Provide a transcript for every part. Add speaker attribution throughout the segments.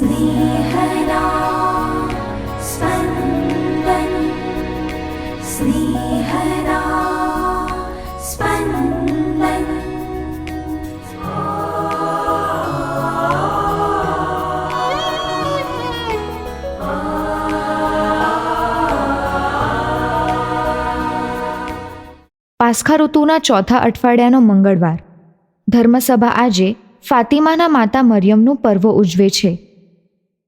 Speaker 1: स्नेहदा स्पन्दन् स्नेहदा स्पन्दन्
Speaker 2: પાસખા ઋતુના ચોથા અઠવાડિયાનો મંગળવાર ધર્મસભા આજે ફાતિમાના માતા મરિયમનું પર્વ ઉજવે છે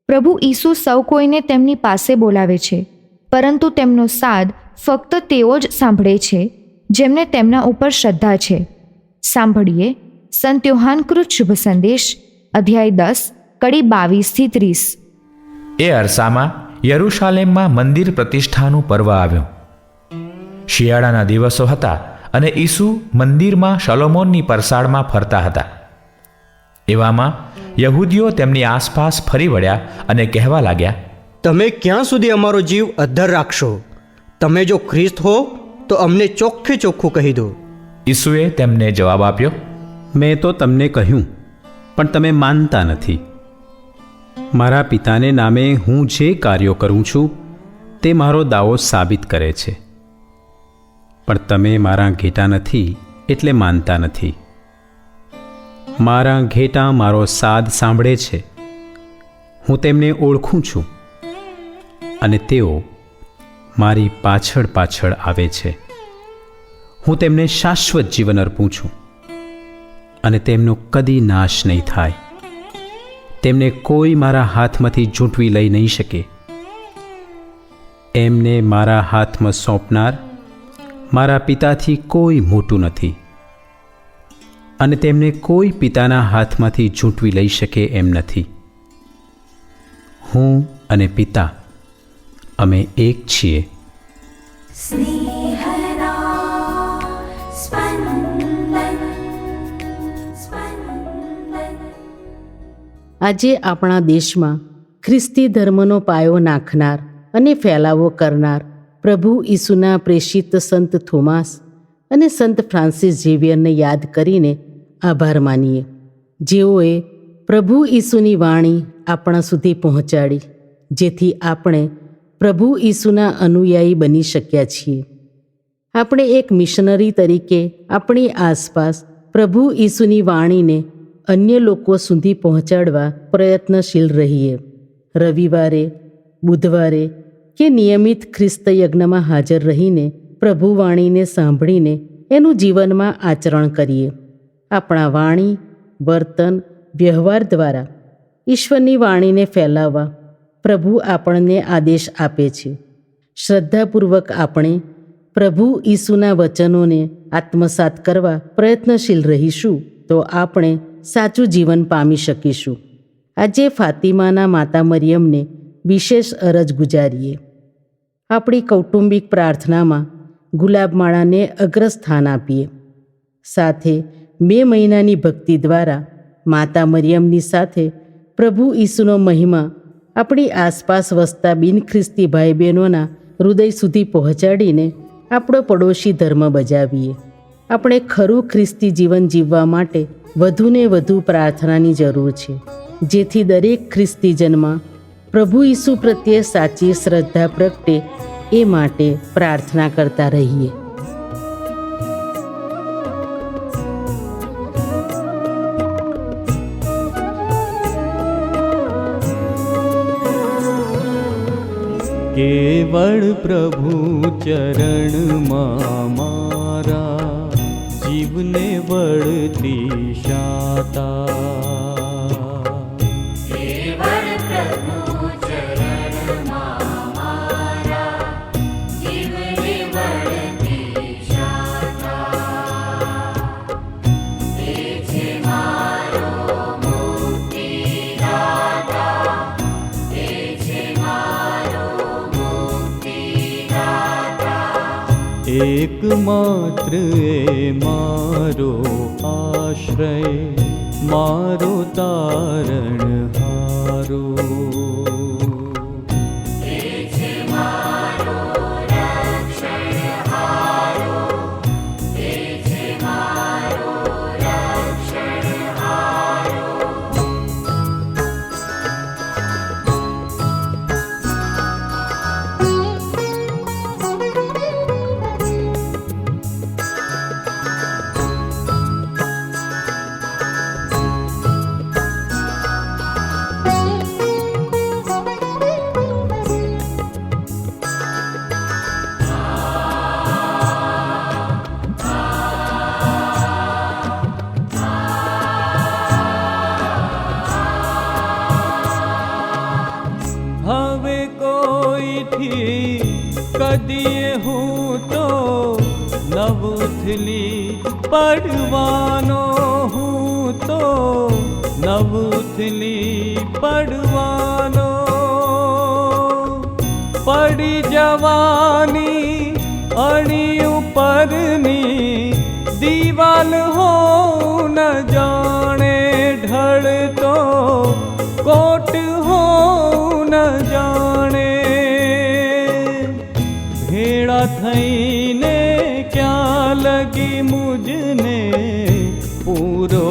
Speaker 2: પ્રભુ ઈસુ સૌ કોઈને તેમની પાસે બોલાવે છે, પરંતુ તેમનો સાદ ફક્ત તેઓ જ સાંભળે છે, જેમને તેમના ઉપર શ્રદ્ધા છે. સાંભળીએ, સંત યોહાનકૃત શુભ સંદેશ, અધ્યાય દસ, કડી બાવીસથી ત્રીસ.
Speaker 3: એ અરસામાં યરુશાલેમમાં મંદિર પ્રતિષ્ઠાનું પર્વ આવ્યું. શિયાળાના દિવસો હતા અને ઈસુ મંદિરમાં શલોમોનની પરસાળમાં ફરતા હતા. એવામાં યહૂદીઓ તેમની આસપાસ ફરી વળ્યા અને કહેવા લાગ્યા
Speaker 4: તમે ક્યાં સુધી અમારો જીવ અદ્ધર રાખશો? તમે જો ખ્રિસ્ત હો તો અમને ચોખ્ખે ચોખ્ખું કહી દો.
Speaker 3: ઈસુએ તેમને જવાબ આપ્યો
Speaker 5: મેં તો તમને કહ્યું પણ તમે માનતા નથી. મારા પિતાને નામે હું જે કાર્યો કરું છું તે મારો દાવો સાબિત કરે છે. પણ તમે મારા ઘેટા નથી એટલે માનતા નથી. મારા ઘેટા મારો સાદ સાંભળે છે. હું તેમને ઓળખું છું અને તેઓ મારી પાછળ પાછળ આવે છે. હું તેમને શાશ્વત જીવન અર્પું છું અને તેમનો કદી નાશ નહીં થાય. તેમને કોઈ મારા હાથમાંથી ઝૂંટવી લઈ નહીં શકે. એમને મારા હાથમાં સોંપનાર મારા પિતાથી કોઈ મોટું નથી. અને તેમને કોઈ પિતાના હાથમાંથી ચૂંટવી લઈ શકે એમ નથી. હું અને પિતા અમે એક છીએ.
Speaker 6: આજે આપણા દેશમાં ખ્રિસ્તી ધર્મનો પાયો નાખનાર અને ફેલાવો કરનાર પ્રભુ ઈસુના પ્રેષિત સંત થોમાસ અને સંત ફ્રાન્સિસ ઝેવિયરને યાદ કરીને આભાર માનીએ. જેઓએ પ્રભુ ઈસુની વાણી આપણા સુધી પહોંચાડી, જેથી આપણે પ્રભુ ઈસુના અનુયાયી બની શક્યા છીએ. આપણે એક મિશનરી તરીકે આપણી આસપાસ પ્રભુ ઈસુની વાણીને અન્ય લોકો સુધી પહોંચાડવા પ્રયત્નશીલ રહીએ. રવિવારે, બુધવારે કે નિયમિત ખ્રિસ્ત યજ્ઞમાં હાજર રહીને પ્રભુ વાણીને સાંભળીને એનું જીવનમાં આચરણ કરીએ. આપણા વાણી, વર્તન, વ્યવહાર દ્વારા ઈશ્વરની વાણીને ફેલાવવા પ્રભુ આપણને આદેશ આપે છે. શ્રદ્ધાપૂર્વક આપણે પ્રભુ ઈસુના વચનોને આત્મસાત કરવા પ્રયત્નશીલ રહીશું તો આપણે સાચું જીવન પામી શકીશું. આજે ફાતિમાના માતા મરિયમને વિશેષ અરજ ગુજારીએ. આપણી કૌટુંબિક પ્રાર્થનામાં ગુલાબમાળાને અગ્રસ્થાન આપીએ. સાથે મે મહિનાની ભક્તિ દ્વારા માતા મરિયમની સાથે પ્રભુ ઈસુનો મહિમા, આપણી આસપાસ વસતા બિન ખ્રિસ્તી ભાઈ બહેનોના હૃદય સુધી પહોંચાડીને આપણો પડોશી ધર્મ બજાવીએ. આપણે ખરું ખ્રિસ્તી જીવન જીવવા માટે વધુને વધુ પ્રાર્થનાની જરૂર છે. જેથી દરેક ખ્રિસ્તીજનમાં પ્રભુ ઈસુ પ્રત્યે સાચી શ્રદ્ધા પ્રગટે એ માટે પ્રાર્થના કરતા રહીએ.
Speaker 7: केवल प्रभु चरण मा जीवने बढ़ती शाता। एकमात्र मारो आश्रय मारो तारण हारो। કદીએ હું તો નવથલી પડવાનો હું તો નવથલી પડવાનો પડી જવાની અણી ઉપરની દીવાલ હો ન જાણે ઢળતો કોટ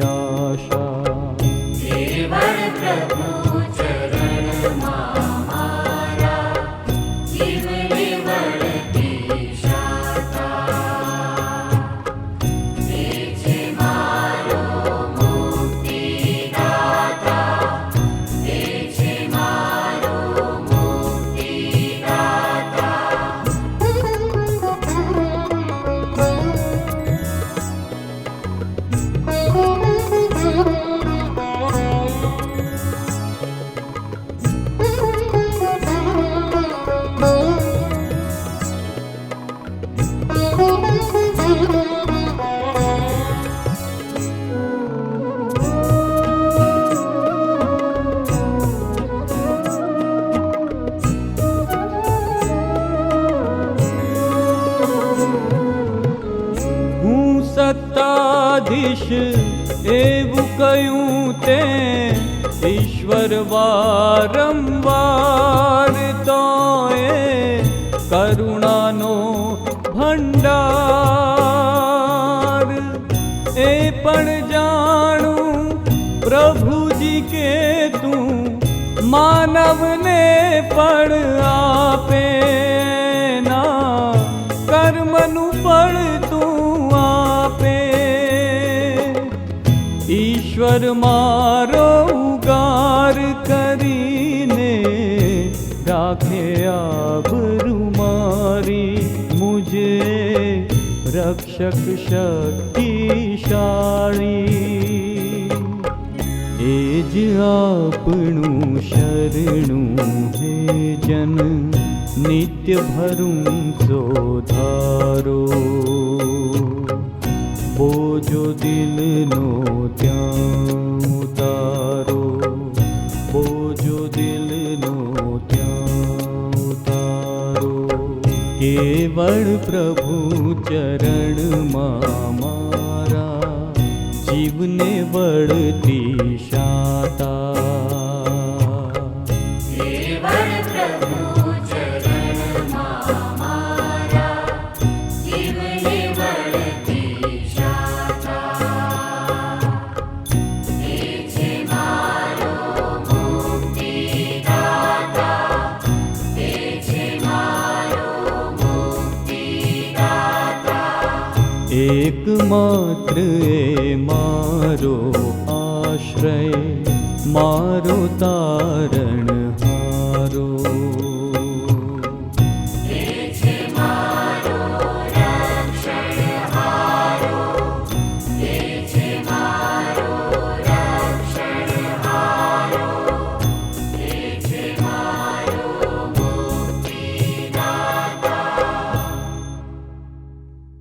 Speaker 7: આશા. હું ઈશ્વર વારંવાર તો એ કરુણાનો ભંડાર. એ પણ જાણું પ્રભુજી કે તું માનવને પણ આપે ના. કર્મનું ફળ તું આપે. ઈશ્વર મારો मुझे रक्षक शक्तिशाली। एज आपणु शरणु हे जन नित्य भरं सोधारो। बोजो दिल नो ध्या કેવળ પ્રભુ ચરણમાં મારા જીવને વળતી एकमात्र मारो आश्रय मारो तारण।